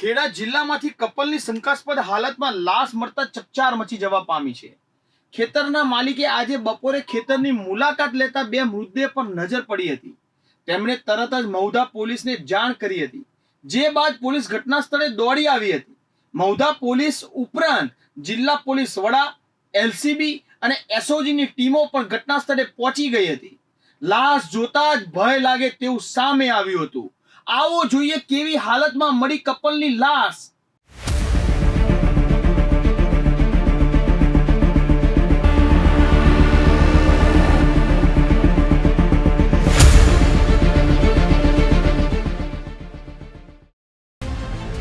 ખેડા જિલ્લામાંથી કપલની શંકાસ્પદ હાલતમાં લાશ મળતા ચકચાર મચી જવા પામી છે. ખેતરના માલિકે આજે બપોરે ખેતરની મુલાકાત લેતા બે મૃતદેહ પર નજર પડી હતી. તેમણે તરત જ મૌધા પોલીસને જાણ કરી હતી. જે બાદ પોલીસ ઘટના સ્થળે દોડી આવી હતી. મૌધા પોલીસ ઉપરાંત જિલ્લા પોલીસ વડા, એલસીબી અને એસઓજીની ટીમો પણ ઘટના સ્થળે પહોંચી ગઈ હતી. લાશ જોતા જ ભય લાગે તેવું સામે આવ્યું હતું. આવો જોઈએ કેવી હાલતમાં મળી કપલની લાશ.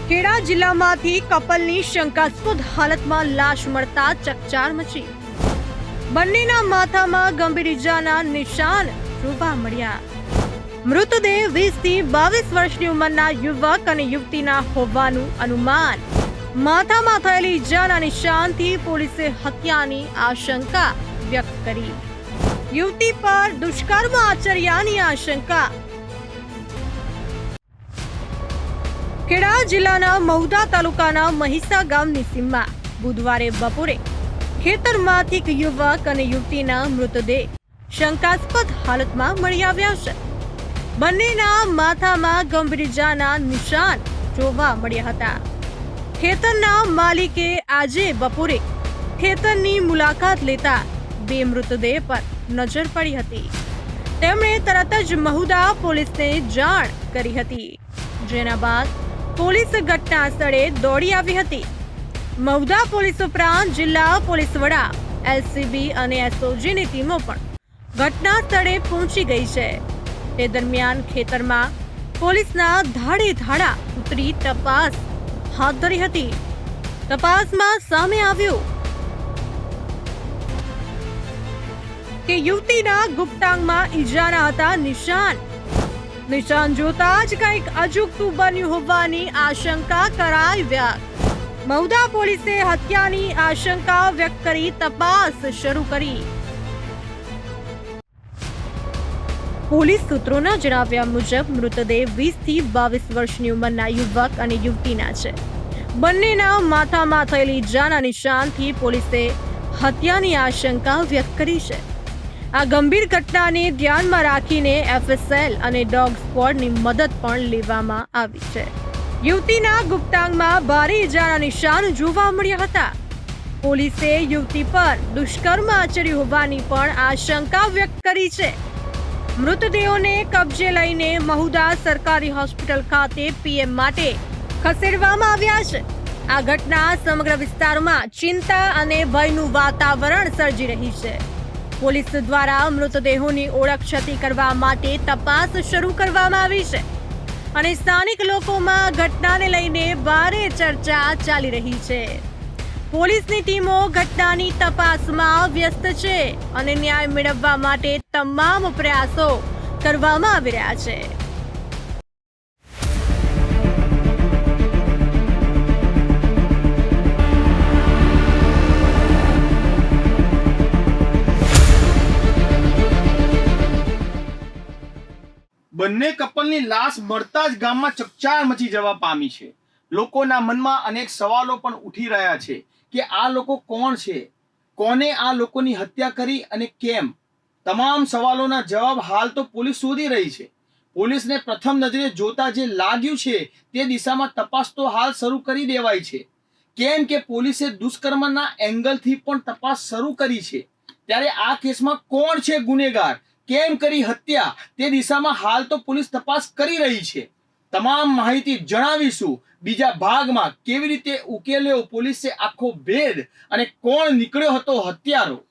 ખેડા જિલ્લામાંથી કપલની શંકાસ્પદ હાલતમાં લાશ મળતા ચકચાર મચી. બંનેના માથામાં ગંભીર ઇજાના નિશાન જોવા મળ્યા. મૃતદેહ વીસથી બાવીસ વર્ષની ઉંમરના યુવક અને યુવતીના હોવાનું અનુમાન. માથામાં થયેલી ઇજાના નિશાનથી પોલીસે હત્યાની આશંકા વ્યક્ત કરી. યુવતી પર દુષ્કર્મ આચર્યાની આશંકા. ખેડા જિલ્લાના મહુધા તાલુકાના મહિસા ગામની સીમમાં બુધવારે બપોરે ખેતરમાંથી એક યુવક અને યુવતીના મૃતદેહ શંકાસ્પદ હાલતમાં મળી આવ્યા છે. બંનેના માથામાં ગંભીર ઇજાના નિશાન જોવા મળ્યા હતા. ખેતરના માલિકે આજે બપોરે ખેતરની મુલાકાત લેતા બે મૃતદેહ પર નજર પડી હતી. તેમણે તરત જ મહુદા પોલીસને જાણ કરી હતી. જેના બાદ પોલીસ ઘટના સ્થળે દોડી આવી હતી. મહુદા પોલીસ ઉપરાંત જિલ્લા પોલીસ વડા, એલસીબી અને એસઓજીની ટીમો પણ ઘટના સ્થળે પહોંચી ગઈ છે. તે દરમિયાન ખેતરમાં પોલીસના ધાડે ધાડા ઉતરી તપાસ હાથ ધરી હતી. તપાસમાં સામે આવ્યું કે યુવતીના ગુપ્તાંગમાં ઈજાના હતા નિશાન. નિશાન જોતા જ કંઈક અજુગતું બન્યું હોવાની આશંકા કરાઈ વ્યક્ત મહુદા પોલીસે હત્યાની આશંકા વ્યક્ત કરી તપાસ શરૂ કરી. પોલીસ સૂત્રોના જણાવ્યા મુજબ મૃતદેહ વીસથી બાવીસ વર્ષની ઉંમરના યુવક અને યુવતીના છે. બંનેના માથામાં થયેલી જાના નિશાનથી પોલીસે હત્યાની આશંકા વ્યક્ત કરી છે. આ ગંભીર ઘટનાને ધ્યાનમાં રાખીને એફએસએલ અને ડોગ સ્ક્વોડની મદદ પણ લેવામાં આવી છે. યુવતીના ગુપ્તાંગમાં ભારે ઇજાના નિશાન જોવા મળ્યા હતા. પોલીસે યુવતી પર દુષ્કર્મ આચર્યું હોવાની પણ આશંકા વ્યક્ત કરી છે. મૃતદેહોને કબજે લઈને મહુદા સરકારી હોસ્પિટલ ખાતે પીએમ માટે ખસેડવામાં આવ્યા છે. આ ઘટના સમગ્ર વિસ્તારમાં ચિંતા અને ભયનું વાતાવરણ સર્જી રહી છે. પોલીસ દ્વારા મૃતદેહોની ઓળખ છતી કરવા માટે તપાસ શરૂ કરવામાં આવી છે. અને સ્થાનિક લોકોમાં ઘટનાને લઈને ભારે ચર્ચા ચાલી રહી છે. પોલીસની ટીમો ઘટનાની તપાસમાં વ્યસ્ત છે અને ન્યાય મેળવવા માટે તમામ પ્રયાસો કરવામાં આવી રહ્યા છે. બંને કપલની લાશ મળતા જ ગામમાં ચકચાર મચી જવા પામી છે. લોકોના મનમાં અનેક સવાલો પણ ઉઠી રહ્યા છે. કે આ લોકો કોણ છે? કોને આ લોકોની હત્યા કરી અને કેમ? તમામ સવાલોના જવાબ હાલ તો પોલીસ શોધી રહી છે. પોલીસને પ્રથમ નજરે જોતા જે લાગ્યું છે તે દિશામાં તપાસ તો હાલ શરૂ કરી દેવાઈ છે. કેમ કે પોલીસે દુષ્કર્મના એંગલથી પણ તપાસ શરૂ કરી છે. ત્યારે આ કેસમાં કોણ છે ગુનેગાર? કેમ કરી હત્યા? તે દિશામાં હાલ તો પોલીસ તપાસ કરી રહી છે. તમામ માહિતી જણાવીશું. બીજા ભાગમાં કેવી રીતે ઉકેલ્યો પોલીસે આખો ભેદ અને કોણ નીકળ્યો હતો હત્યારો?